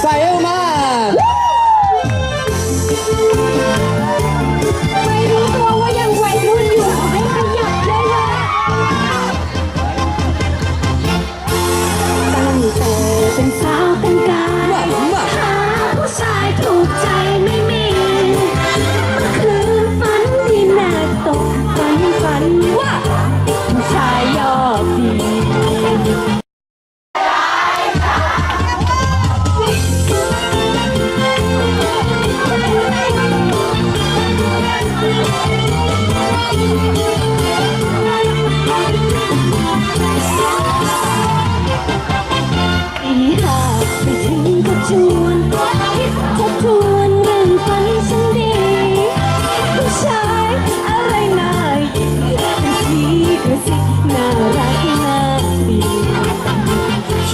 ใส่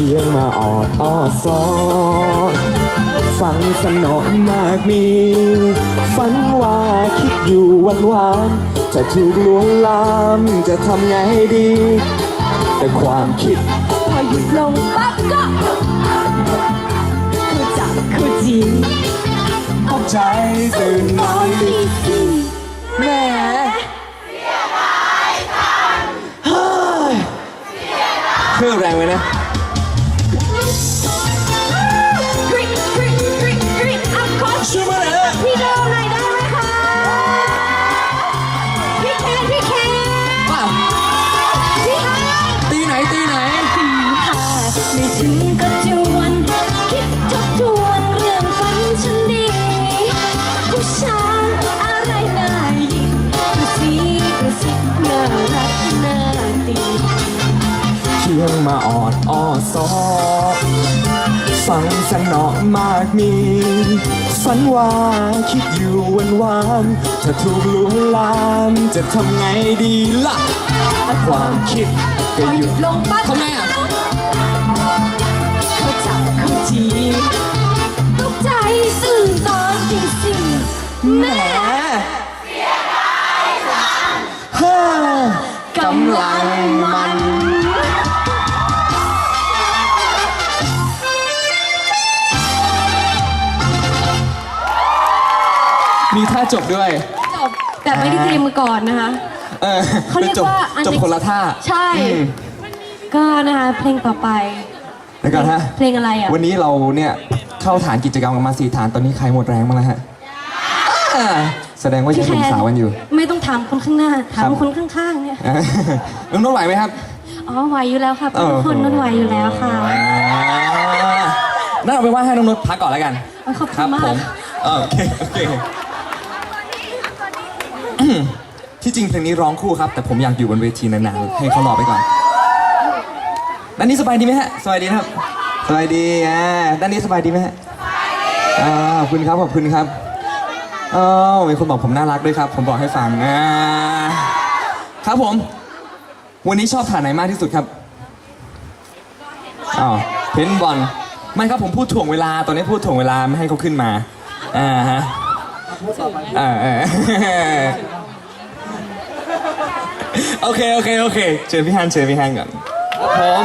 เชียงมาออดอ้อซอนฟังสนอมากมีฝันว่าคิดอยู่วันวานๆจะถูกลวงลามจะทำไงดี แต่ความคิดพอหยุดลงปั๊บก็คือจับคือจีบเข้าใจตื่นนตออนนดีตีสี่แหมเฮ้ยเครื่องแรงไว้นะ ยงมาออดอ้อซอฟังสนอมากมีฝันว่าคิดอยู่วันวานๆจะถูกลวงลามจะทำไงดีล่ะความคิดก็หยุดลงปั๊บทำไงอะเขาจับเขาจีบตกใจตื่นตอนตีสี่แหมเฮ้อกำลังมัน มีท่าจบด้วย จบแต่ไม่ได้เตรียมมาก่อนนะคะ เออเขาเรียกจบว่าอันจบคนละท่าใช่ อืมก็นะคะเพลงต่อไปเดี๋ยวก่อนฮะเพลงอะไรอะ วันนี้เราเนี่ยเข้าฐานกิจกรรมกันมาสี่ฐานตอนนี้ใครหมดแรงบ้างแล้วฮะอ่าแสดงว่ายังเป็นสาวกันอยู่ ไม่ต้องถามคนข้างหน้า ถามครับ คนข้างๆเนี่ยอ่าน้องน้องไหวไหมครับ อ๋อไหวอยู่แล้วค่ะเป็นคนนั้นไหวอยู่แล้วค่ะ นั่นเอาไปนว่าให้น้องนุชพักก่อนแล้วกันขอบคคุรัณมาผกมเออโอเค โอเคอืม ที่จริงเพลงนี้ร้องคู่ครับ แต่ผมอยากอยู่บนเวทีนานๆให้เขารอไปก่อนด้านนี้สบายดีไหมฮะสบายดีนะครับสบายดีอ่าด้านนี้สบายดีไหมฮะอ่าขอบคุณครับขอบคุณครับอ๋อมีคนบอกผมน่ารักด้วยครับ ผมบอกให้ฟังอ่าครับผม วันนี้ชอบฐานไหนมากที่สุดครับอ๋อเพนบอลไม่ครับผมพูดถ่วงเวลาตอนนี้พูดถ่วงเวลาไม่ให้เขาขึ้นมาอ่าฮะ อ่าโอเค โอเค โอเคเชิญพี่ฮันเชิญพี่ฮันก่อนครับผม